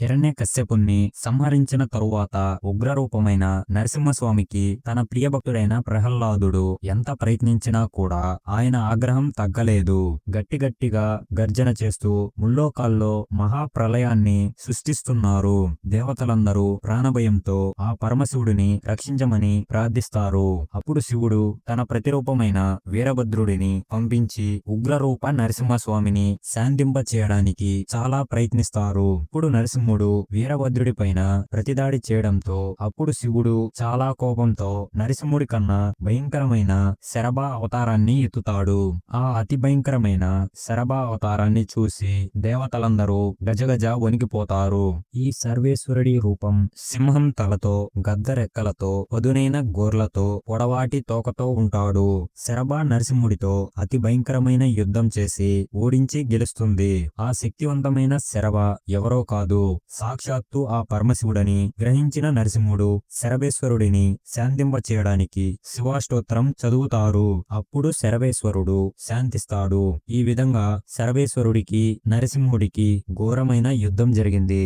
హిరణ్య కశ్యపుణ్ణి సంహరించిన తరువాత ఉగ్రరూపమైన నరసింహస్వామికి తన ప్రియభక్తుడైన ప్రహ్లాదుడు ఎంత ప్రయత్నించినా కూడా ఆయన ఆగ్రహం తగ్గలేదు. గట్టి గట్టిగా గర్జన చేస్తూ ముల్లోకాల్లో మహాప్రలయాన్ని సృష్టిస్తున్నారు. దేవతలందరూ ప్రాణభయంతో ఆ పరమశివుడిని రక్షించమని ప్రార్థిస్తారు. అప్పుడు శివుడు తన ప్రతిరూపమైన వీరభద్రుడిని పంపించి ఉగ్రరూప నరసింహస్వామిని శాంతింప చేయడానికి చాలా ప్రయత్నిస్తారు. ఇప్పుడు నరసింహ వీరభద్రుడి పైన ప్రతిదాడి చేయడంతో అప్పుడు శివుడు చాలా కోపంతో నరసింహుడి కన్నా భయంకరమైన శరభ అవతారాన్ని ఎత్తుతాడు. ఆ అతి భయంకరమైన శరభ అవతారాన్ని చూసి దేవతలందరూ గజగజ వణికిపోతారు. ఈ సర్వేశ్వరుడి రూపం సింహం తలతో గద్దరెక్కలతో పదునైన గోర్లతో పొడవాటి తోకతో ఉంటాడు. శరభ నరసింహుడితో అతి భయంకరమైన యుద్ధం చేసి ఓడించి గెలుస్తుంది. ఆ శక్తివంతమైన శరభ ఎవరో కాదు. సాక్షాత్తు ఆ పరమశివుడని గ్రహించిన నరసింహుడు శరభేశ్వరుడిని శాంతింప చేయడానికి శివాష్టోత్తరం చదువుతారు. అప్పుడు శరభేశ్వరుడు శాంతిస్తాడు. ఈ విధంగా శరభేశ్వరుడికి నరసింహుడికి ఘోరమైన యుద్ధం జరిగింది.